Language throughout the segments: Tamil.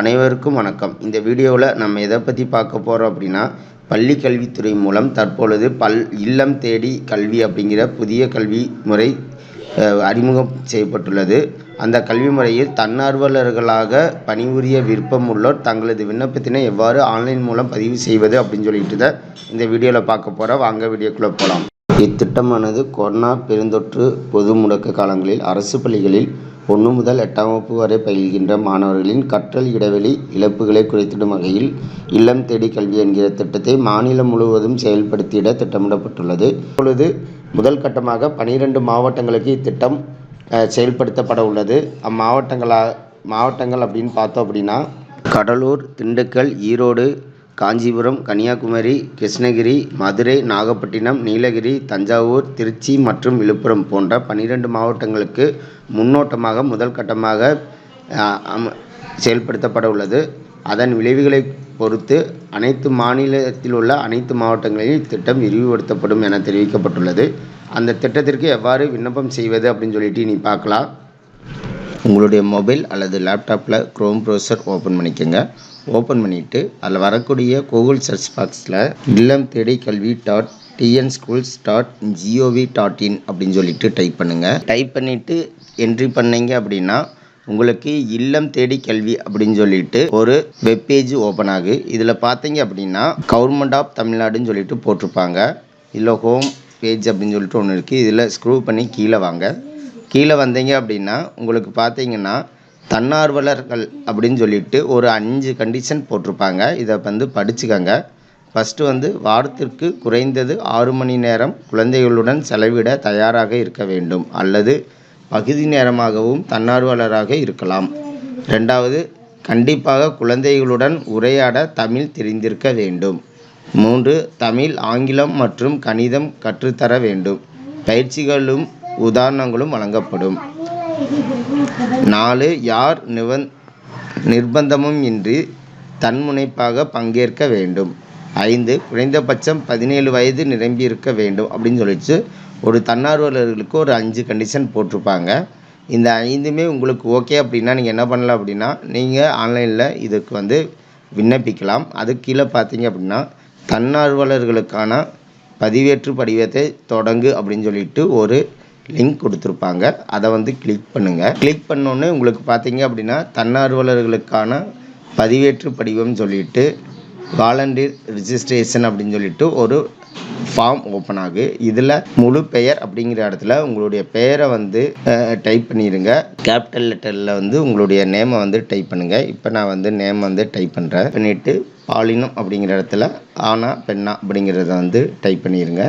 அனைவருக்கும் வணக்கம். இந்த வீடியோவில் நம்ம எதை பற்றி பார்க்க போகிறோம் அப்படின்னா பள்ளி கல்வித்துறை மூலம் தற்பொழுது பல் இல்லம் தேடி கல்வி அப்படிங்கிற புதிய கல்வி முறை அறிமுகம் செய்யப்பட்டுள்ளது. அந்த கல்வி முறையில் தன்னார்வலர்களாக பணிபுரிய விருப்பம் உள்ளோர் தங்களது விண்ணப்பத்தினை எவ்வாறு ஆன்லைன் மூலம் பதிவு செய்வது அப்படின்னு சொல்லிட்டு தான் இந்த வீடியோவில் பார்க்க போகிறோம் வாங்க வீடியோக்குள்ளே போகலாம் இத்திட்டமானது கொரோனா பெருந்தொற்று பொது முடக்க காலங்களில் அரசு பள்ளிகளில் ஒன்று முதல் எட்டாம் வகுப்பு வரை பயில்கின்ற மாணவர்களின் கற்றல் இடைவெளி இழப்புகளை குறைத்திடும் வகையில் இல்லம் தேடி கல்வி என்கிற திட்டத்தை மாநிலம் முழுவதும் செயல்படுத்திட திட்டமிடப்பட்டுள்ளது. இப்பொழுது முதல் கட்டமாக பனிரெண்டு மாவட்டங்களுக்கு இத்திட்டம் செயல்படுத்தப்பட உள்ளது. அம்மாவட்டங்களா மாவட்டங்கள் அப்படின்னு பார்த்தோம் அப்படின்னா கடலூர் திண்டுக்கல் ஈரோடு காஞ்சிபுரம் கன்னியாகுமரி கிருஷ்ணகிரி மதுரை நாகப்பட்டினம் நீலகிரி தஞ்சாவூர் திருச்சி மற்றும் விழுப்புரம் போன்ற பன்னிரெண்டு மாவட்டங்களுக்கு முன்னோட்டமாக முதல் கட்டமாக செயல்படுத்தப்பட உள்ளது. அதன் விளைவுகளை பொறுத்து அனைத்து மாநிலத்தில் உள்ள அனைத்து மாவட்டங்களிலும் இத்திட்டம் விரிவுபடுத்தப்படும் என தெரிவிக்கப்பட்டுள்ளது. அந்த திட்டத்திற்கு எவ்வாறு விண்ணப்பம் செய்வது அப்படின்னு சொல்லிட்டு நீ பார்க்கலாம். உங்களுடைய மொபைல் அல்லது லேப்டாப்பில் க்ரோம் ப்ரௌசர் ஓப்பன் பண்ணிக்கோங்க. ஓப்பன் பண்ணிவிட்டு அதில் வரக்கூடிய கூகுள் சர்ச் பாக்ஸில் Illam Thedi Kalvi dot TN schools dot GOV dot in அப்படின்னு சொல்லிட்டு டைப் பண்ணுங்கள் டைப் பண்ணிவிட்டு என்ட்ரி பண்ணீங்க அப்படின்னா உங்களுக்கு இல்லம் தேடி கல்வி அப்படின்னு சொல்லிட்டு ஒரு வெப்பேஜ் ஓப்பன் ஆகு. இதில் பார்த்தீங்க அப்படின்னா கவர்மெண்ட் ஆஃப் தமிழ்நாடுன்னு சொல்லிட்டு போட்டிருப்பாங்க. இதில் ஹோம் பேஜ் அப்படின்னு சொல்லிட்டு ஒன்று இருக்குது இதில் ஸ்க்ரூ பண்ணி கீழே வாங்க. கீழே வந்தீங்க அப்படின்னா உங்களுக்கு பார்த்தீங்கன்னா தன்னார்வலர்கள் அப்படின்னு சொல்லிட்டு ஒரு அஞ்சு கண்டிஷன் போட்டிருப்பாங்க. இதை வந்து படிச்சுக்கங்க. ஃபஸ்ட்டு வந்து வாரத்திற்கு குறைந்தது ஆறு மணி நேரம் குழந்தைகளுடன் செலவிட தயாராக இருக்க வேண்டும். அல்லது பகுதி நேரமாகவும் தன்னார்வலராக இருக்கலாம். ரெண்டாவது கண்டிப்பாக குழந்தைகளுடன் உரையாட தமிழ் தெரிந்திருக்க வேண்டும். மூன்று தமிழ் ஆங்கிலம் மற்றும் கணிதம் கற்றுத்தர வேண்டும். பயிற்சிகளும் உதாரணங்களும் வழங்கப்படும். நாலு யார் நிவந் நிர்பந்தமும் இன்றி தன்முனைப்பாக பங்கேற்க வேண்டும். ஐந்து குறைந்தபட்சம் பதினேழு வயது நிரம்பியிருக்க வேண்டும் அப்படின்னு சொல்லிச்சு. ஒரு தன்னார்வலர்களுக்கு ஒரு அஞ்சு கண்டிஷன் போட்டிருப்பாங்க. இந்த ஐந்துமே உங்களுக்கு ஓகே அப்படின்னா நீங்கள் என்ன பண்ணலாம் அப்படின்னா நீங்கள் ஆன்லைனில் இதுக்கு வந்து விண்ணப்பிக்கலாம். அது கீழே பார்த்தீங்க அப்படின்னா தன்னார்வலர்களுக்கான பதிவேற்று படிவத்தை தொடங்கு அப்படின்னு சொல்லிட்டு ஒரு லிங்க் கொடுத்துருப்பாங்க. அதை வந்து கிளிக் பண்ணுங்கள் கிளிக் பண்ணோன்னே உங்களுக்கு பார்த்தீங்க அப்படின்னா தன்னார்வலர்களுக்கான பதிவேற்று படிவம் சொல்லிட்டு வாலண்டியர் ரிஜிஸ்ட்ரேஷன் அப்படின்னு சொல்லிட்டு ஒரு ஃபார்ம் ஓப்பன் ஆகு. இதில் முழு பெயர் அப்படிங்கிற இடத்துல உங்களுடைய பெயரை வந்து டைப் பண்ணிடுங்க கேபிட்டல் லெட்டரில் வந்து உங்களுடைய நேமை வந்து டைப் பண்ணுங்கள் இப்போ நான் வந்து நேம் வந்து டைப் பண்ணுறேன் பண்ணிவிட்டு பாலினம் அப்படிங்கிற இடத்துல ஆனா பெண்ணா அப்படிங்கிறத வந்து டைப் பண்ணிடுங்க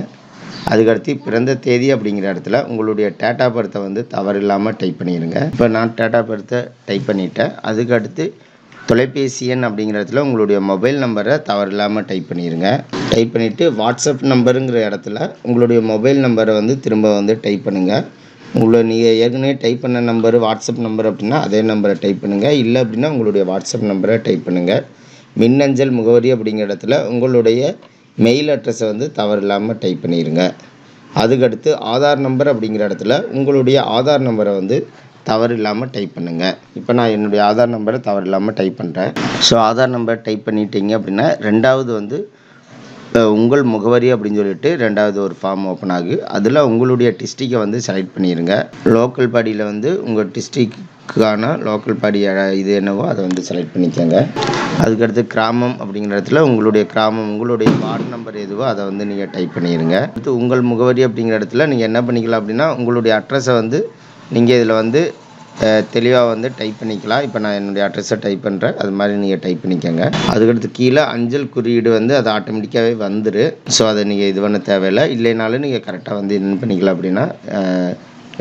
அதுக்கடுத்து பிறந்த தேதி அப்படிங்கிற இடத்துல உங்களுடைய டேட்டா பர்த்தை வந்து தவறு இல்லாமல் டைப் பண்ணிடுங்க இப்போ நான் டேட்டா பர்த்தை டைப் பண்ணிட்டேன். அதுக்கடுத்து தொலைபேசி எண் அப்படிங்கிற இடத்துல உங்களுடைய மொபைல் நம்பரை தவறில்லாமல் டைப் பண்ணிடுங்க டைப் பண்ணிவிட்டு வாட்ஸ்அப் நம்பருங்கிற இடத்துல உங்களுடைய மொபைல் நம்பரை வந்து திரும்ப வந்து டைப் பண்ணுங்கள் உங்களை நீங்கள் ஏற்கனவே டைப் பண்ண நம்பர் வாட்ஸ்அப் நம்பர் அப்படின்னா அதே நம்பரை டைப் பண்ணுங்கள் இல்லை அப்படின்னா உங்களுடைய வாட்ஸ்அப் நம்பரை டைப் பண்ணுங்கள் மின்னஞ்சல் முகவரி அப்படிங்கிற இடத்துல உங்களுடைய மெயில் அட்ரஸை வந்து தவறு இல்லாமல் டைப் பண்ணிடுங்க அதுக்கடுத்து ஆதார் நம்பர் அப்படிங்கிற இடத்துல உங்களுடைய ஆதார் நம்பரை வந்து தவறு இல்லாமல் டைப் பண்ணுங்கள் இப்போ நான் என்னுடைய ஆதார் நம்பரை தவறு இல்லாமல் டைப் பண்ணுறேன் ஸோ ஆதார் நம்பர் டைப் பண்ணிட்டீங்க அப்படின்னா ரெண்டாவது வந்து உங்கள் முகவரி அப்படின்னு சொல்லிட்டு ரெண்டாவது ஒரு ஃபார்ம் ஓப்பன் ஆகு. அதில் உங்களுடைய டிஸ்ட்ரிக்கை வந்து செலக்ட் பண்ணிடுங்க லோக்கல் பாடியில் வந்து உங்கள் டிஸ்ட்ரிக் டிஸ்ட்ரிக்டுக்கான லோக்கல் பாடி இது என்னவோ அதை வந்து செலக்ட் பண்ணிக்கோங்க. அதுக்கடுத்து கிராமம் அப்படிங்கிற இடத்துல உங்களுடைய கிராமம் உங்களுடைய வார்டு நம்பர் எதுவோ அதை வந்து நீங்கள் டைப் பண்ணிடுங்க அடுத்து உங்கள் முகவரி அப்படிங்கிற இடத்துல நீங்கள் என்ன பண்ணிக்கலாம் அப்படின்னா உங்களுடைய அட்ரஸை வந்து நீங்கள் இதில் வந்து தெளிவாக வந்து டைப் பண்ணிக்கலாம். இப்போ நான் என்னுடைய அட்ரஸை டைப் பண்ணுறேன் அது மாதிரி நீங்கள் டைப் பண்ணிக்கோங்க. அதுக்கடுத்து கீழே அஞ்சல் குறியீடு வந்து அது ஆட்டோமேட்டிக்காகவே வந்துரு. ஸோ அதை நீங்கள் இது பண்ண தேவையில்லை. இல்லைனாலும் நீங்கள் கரெக்டாக வந்து என்ன பண்ணிக்கலாம் அப்படின்னா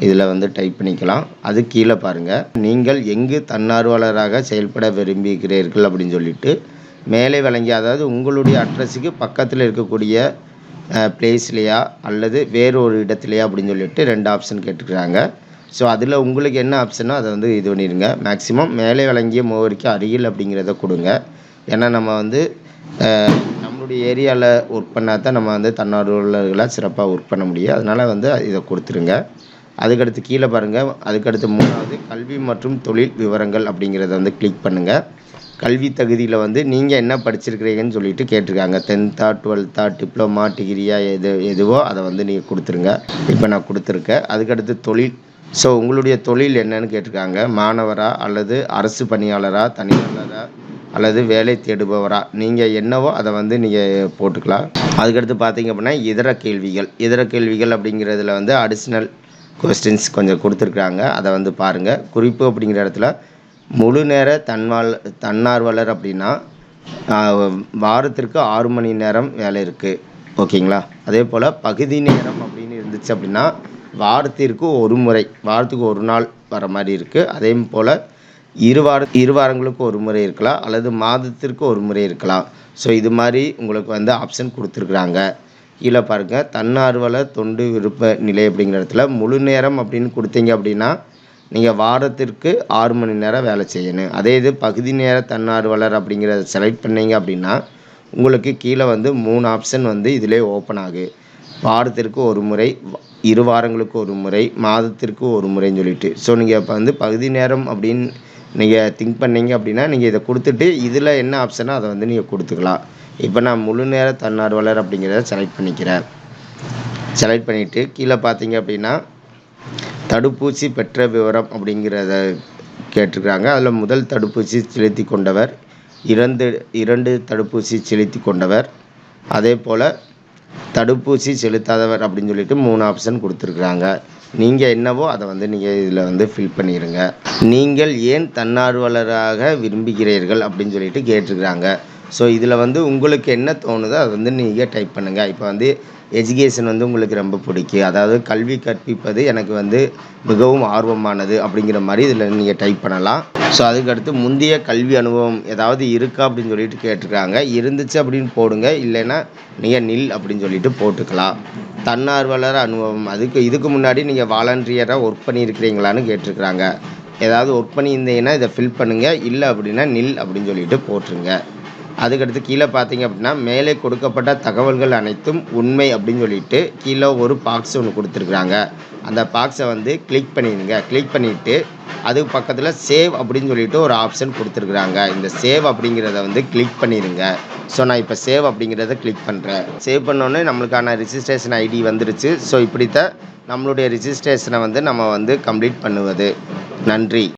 இதில் வந்து டைப் பண்ணிக்கலாம். அது கீழே பாருங்கள் நீங்கள் எங்கு தன்னார்வலராக செயல்பட விரும்புகிறீர்கள் அப்படின்னு சொல்லிட்டு மேலே வழங்கிய அதாவது உங்களுடைய அட்ரஸுக்கு பக்கத்தில் இருக்கக்கூடிய பிளேஸ்லையா அல்லது வேறு ஒரு இடத்துலையா அப்படின்னு சொல்லிட்டு ரெண்டு ஆப்ஷன் கேட்டுக்கிறாங்க. ஸோ அதில் உங்களுக்கு என்ன ஆப்ஷனோ அதை வந்து இது பண்ணிடுங்க. மேக்ஸிமம் மேலே வழங்கிய முகவரிக்கு அருகில் அப்படிங்கிறத கொடுங்க. ஏன்னா நம்ம வந்து நம்மளுடைய ஏரியாவில் ஒர்க் பண்ணால் தான் நம்ம வந்து தன்னார்வலர்களாக சிறப்பாக ஒர்க் பண்ண முடியும். அதனால் வந்து இதை கொடுத்துருங்க. அதுக்கடுத்து கீழே பாருங்கள் அதுக்கடுத்து மூணாவது கல்வி மற்றும் தொழில் விவரங்கள் அப்படிங்கிறத வந்து கிளிக் பண்ணுங்கள் கல்வி தகுதியில் வந்து நீங்கள் என்ன படிச்சிருக்கிறீங்கன்னு சொல்லிட்டு கேட்டிருக்காங்க. டென்த்தா டுவெல்த்தா டிப்ளமா டிகிரியா எது எதுவோ அதை வந்து நீங்கள் கொடுத்துருங்க. இப்போ நான் கொடுத்துருக்கேன். அதுக்கடுத்து தொழில். ஸோ உங்களுடைய தொழில் என்னன்னு கேட்டிருக்காங்க. மாணவரா அல்லது அரசு பணியாளரா தனியாளரா அல்லது வேலை தேடுபவரா? நீங்கள் என்னவோ அதை வந்து நீங்கள் போட்டுக்கலாம். அதுக்கடுத்து பார்த்தீங்க அப்படின்னா இதர கேள்விகள். இதர கேள்விகள் அப்படிங்கிறதுல வந்து அடிஷ்னல் கொஸ்டின்ஸ் கொஞ்சம் கொடுத்துருக்குறாங்க. அதை வந்து பாருங்கள் குறிப்பு அப்படிங்கிற இடத்துல முழு நேர தன்வால் தன்னார்வலர் அப்படின்னா வாரத்திற்கு ஆறு மணி நேரம் வேலை இருக்குது ஓகேங்களா? அதே போல் பகுதி நேரம் அப்படின்னு இருந்துச்சு அப்படின்னா வாரத்திற்கு ஒரு முறை வாரத்துக்கு ஒரு நாள் வர மாதிரி இருக்குது அதே போல் இரு வார இரு வாரங்களுக்கு ஒரு முறை இருக்கலாம் அல்லது மாதத்திற்கு ஒரு முறை இருக்கலாம். ஸோ இது மாதிரி உங்களுக்கு வந்து ஆப்ஷன் கொடுத்துருக்குறாங்க. கீழே பாருங்கள் தன்னார்வலர் தொண்டு விருப்ப நிலை அப்படிங்கிற இடத்துல முழு நேரம் அப்படின்னு கொடுத்தீங்க அப்படின்னா நீங்கள் வாரத்திற்கு ஆறு மணி நேரம் வேலை செய்யணும். அதே இது பகுதி நேர தன்னார்வலர் அப்படிங்கிறத செலக்ட் பண்ணீங்க அப்படின்னா உங்களுக்கு கீழே வந்து மூணு ஆப்ஷன் வந்து இதிலே ஓப்பன் ஆகு. வாரத்திற்கு ஒரு முறை இரு வாரங்களுக்கு ஒரு முறை மாதத்திற்கு ஒரு முறைன்னு சொல்லிட்டு. ஸோ நீங்கள் இப்போ வந்து பகுதி நேரம் அப்படின்னு நீங்கள் திங்க் பண்ணீங்க அப்படின்னா நீங்கள் இதை கொடுத்துட்டு இதில் என்ன ஆப்ஷனோ அதை வந்து நீங்கள் கொடுத்துக்கலாம். இப்போ நான் முழு நேர தன்னார்வலர் அப்படிங்கிறத செலக்ட் பண்ணிக்கிறேன். செலக்ட் பண்ணிவிட்டு கீழே பார்த்தீங்க அப்படின்னா தடுப்பூசி பெற்ற விவரம் அப்படிங்கிறத கேட்டிருக்கிறாங்க அதில் முதல் தடுப்பூசி செலுத்தி கொண்டவர் இரண்டு இரண்டு தடுப்பூசி செலுத்தி கொண்டவர். அதே போல் தடுப்பூசி செலுத்தாதவர் அப்படின்னு சொல்லிட்டு மூணு ஆப்ஷன் கொடுத்துருக்குறாங்க நீங்கள் என்னவோ அதை வந்து நீங்கள் இதில் வந்து ஃபில் பண்ணிடுங்க நீங்கள் ஏன் தன்னார்வலராக விரும்புகிறீர்கள் அப்படின்னு சொல்லிட்டு கேட்டிருக்கிறாங்க. ஸோ இதில் வந்து உங்களுக்கு என்ன தோணுதோ அதை வந்து நீங்கள் டைப் பண்ணுங்கள் இப்போ வந்து எஜுகேஷன் வந்து உங்களுக்கு ரொம்ப பிடிக்கும். அதாவது கல்வி கற்பிப்பது எனக்கு வந்து மிகவும் ஆர்வமானது அப்படிங்கிற மாதிரி இதில் நீங்கள் டைப் பண்ணலாம். ஸோ அதுக்கடுத்து முந்தைய கல்வி அனுபவம் ஏதாவது இருக்கா அப்படின்னு சொல்லிட்டு கேட்டிருக்காங்க. இருந்துச்சு அப்படின்னு போடுங்க. இல்லைன்னா நீங்கள் நில் அப்படின்னு சொல்லிட்டு போட்டுக்கலாம். தன்னார்வலர் அனுபவம். அதுக்கு இதுக்கு முன்னாடி நீங்கள் வாலண்டியராக ஒர்க் பண்ணியிருக்கிறீங்களான்னு கேட்டிருக்கிறாங்க. ஏதாவது ஒர்க் பண்ணியிருந்தீங்கன்னா இதை ஃபில் பண்ணுங்கள் இல்லை அப்படின்னா நில் அப்படின்னு சொல்லிட்டு போட்டுருங்க. அதுக்கடுத்து கீழே பார்த்தீங்க அப்படின்னா மேலே கொடுக்கப்பட்ட தகவல்கள் அனைத்தும் உண்மை அப்படின்னு சொல்லிட்டு கீழே ஒரு பாக்ஸ் ஒன்று கொடுத்துருக்குறாங்க. அந்த பாக்ஸை வந்து கிளிக் பண்ணிடுங்க. கிளிக் பண்ணிவிட்டு அதுக்கு பக்கத்தில் சேவ் அப்படின்னு சொல்லிட்டு ஒரு ஆப்ஷன் கொடுத்துருக்குறாங்க. இந்த சேவ் அப்படிங்கிறத வந்து கிளிக் பண்ணிடுங்க. ஸோ நான் இப்போ சேவ் அப்படிங்கிறத கிளிக் பண்ணுறேன் சேவ் பண்ணோன்னே நம்மளுக்கான ரிஜிஸ்ட்ரேஷன் ஐடி வந்துருச்சு. ஸோ இப்படித்தான் நம்மளுடைய ரிஜிஸ்ட்ரேஷனை வந்து நம்ம வந்து கம்ப்ளீட் பண்ணுவது. நன்றி.